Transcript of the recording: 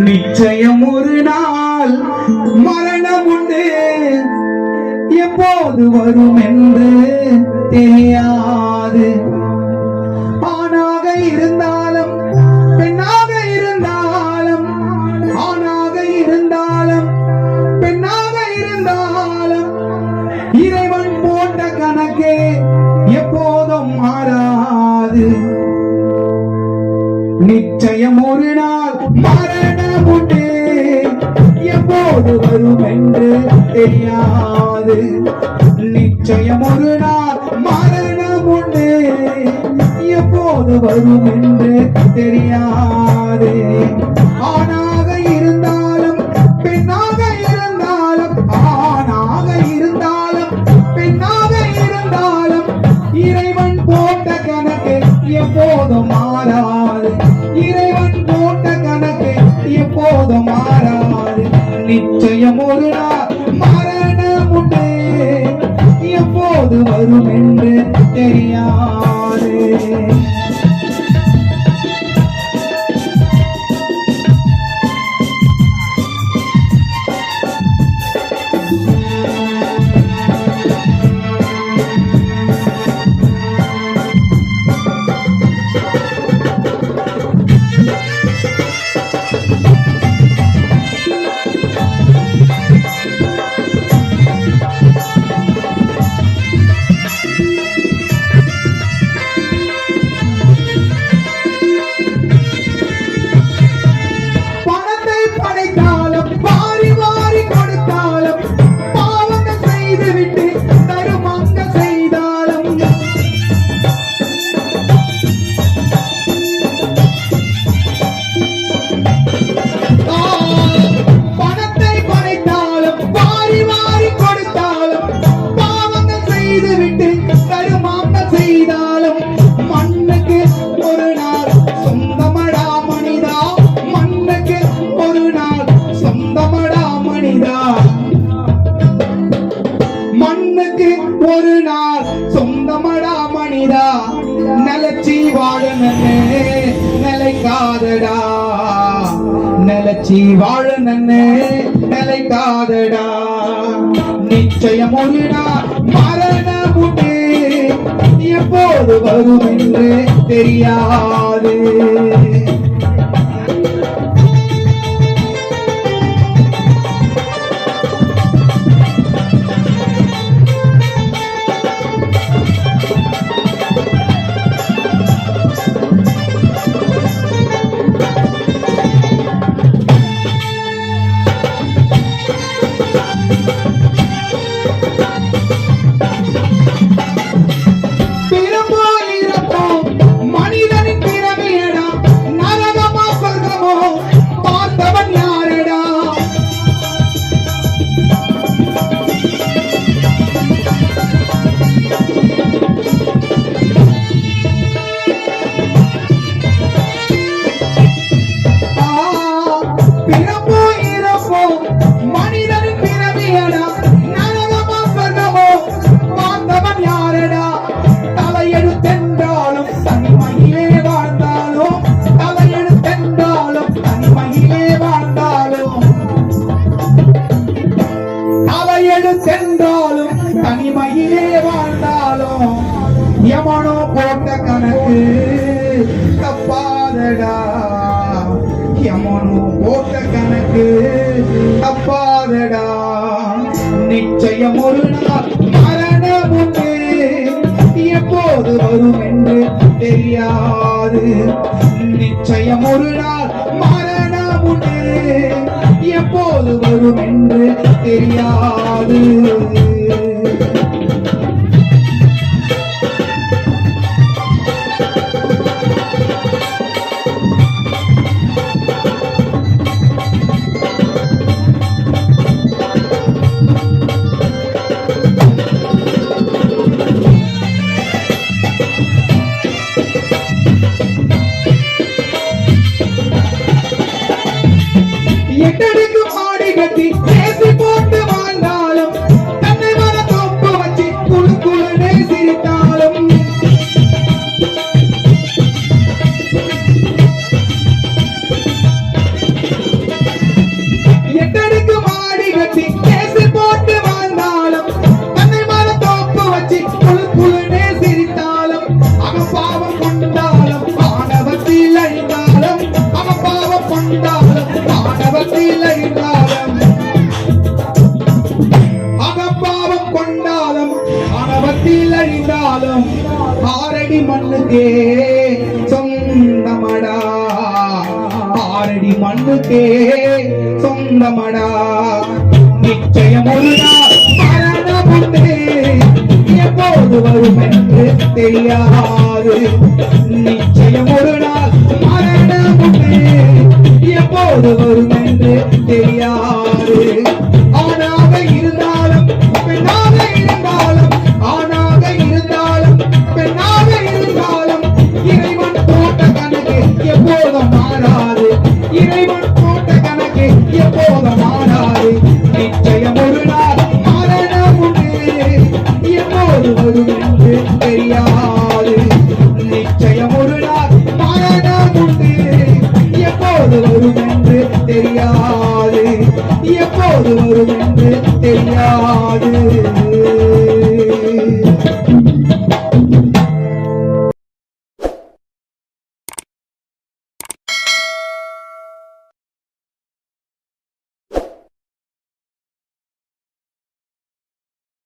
நிச்சயம் ஒரு நாள் மரணம் உண்டு. எப்போது வரும் என்று தெரியாது. ஆணாக இருந்தாலும் பெண்ணாக இருந்தாலும் ஆணாக இருந்தாலும் பெண்ணாக இருந்தாலும் இறைவன் போட்ட கணக்கே எப்போதும் மாறாது. நிச்சயம் எப்போது வரும் என்று தெரியாது. நிச்சயம் ஒரு நாள் மரணம் உண்டு. எப்போது வரும் என்று தெரியாது. ஆணாக இருந்தாலும் பெண்ணாக இருந்தாலும் ஆணாக இருந்தாலும் பெண்ணாக இருந்தாலும் இறைவன் போட்ட கணக்கு எப்போதும் மாறா தெரியாது. நலச்சி வாழனே நிலைக்காதடா. நிலச்சி வாழனே நிலைக்காதடா. நிச்சயம் ஒரு நாள் மரணம் உண்டு எப்போது வரும் என்று தெரியாது. எவனோ போட்ட கணக்கு தப்பாதடா. எவனோ போட்ட கணக்கு தப்பாதடா. நிச்சயம் ஒரு நாள் மரணம் உண்டு எப்போது வரும் என்று தெரியாது. நிச்சயம் ஒரு நாள் மரணம் உண்டு எப்போது வரும் என்று தெரியாது. எட்டடுக்கு மாடி கட்டி. கொண்டாலும் ஆணவத்தில் அழிந்தாலும் ஆரடி மண்ணுக்கே சொந்தமடா. ஆரடி மண்ணுக்கே சொந்தமடா. நிச்சயம் ஒரு நாள் மரணம் உண்டு எப்போது வரும் என்று தெரியாது. நிச்சயம் ஒரு நாள் மரணம் உண்டு எப்போது வரும் என்று தெரியாது. மாறாது. இறைவன் போட்ட கணக்கு எப்போதும் மாறாது. நிச்சயம் ஒரு நாள் மரணம் உண்டு எப்போது வரும் என்று தெரியாது. நிச்சயம் ஒரு நாள் மரணம் உண்டு எப்போது வரும் என்று தெரியாது. எப்போது வரும் என்று தெரியாது.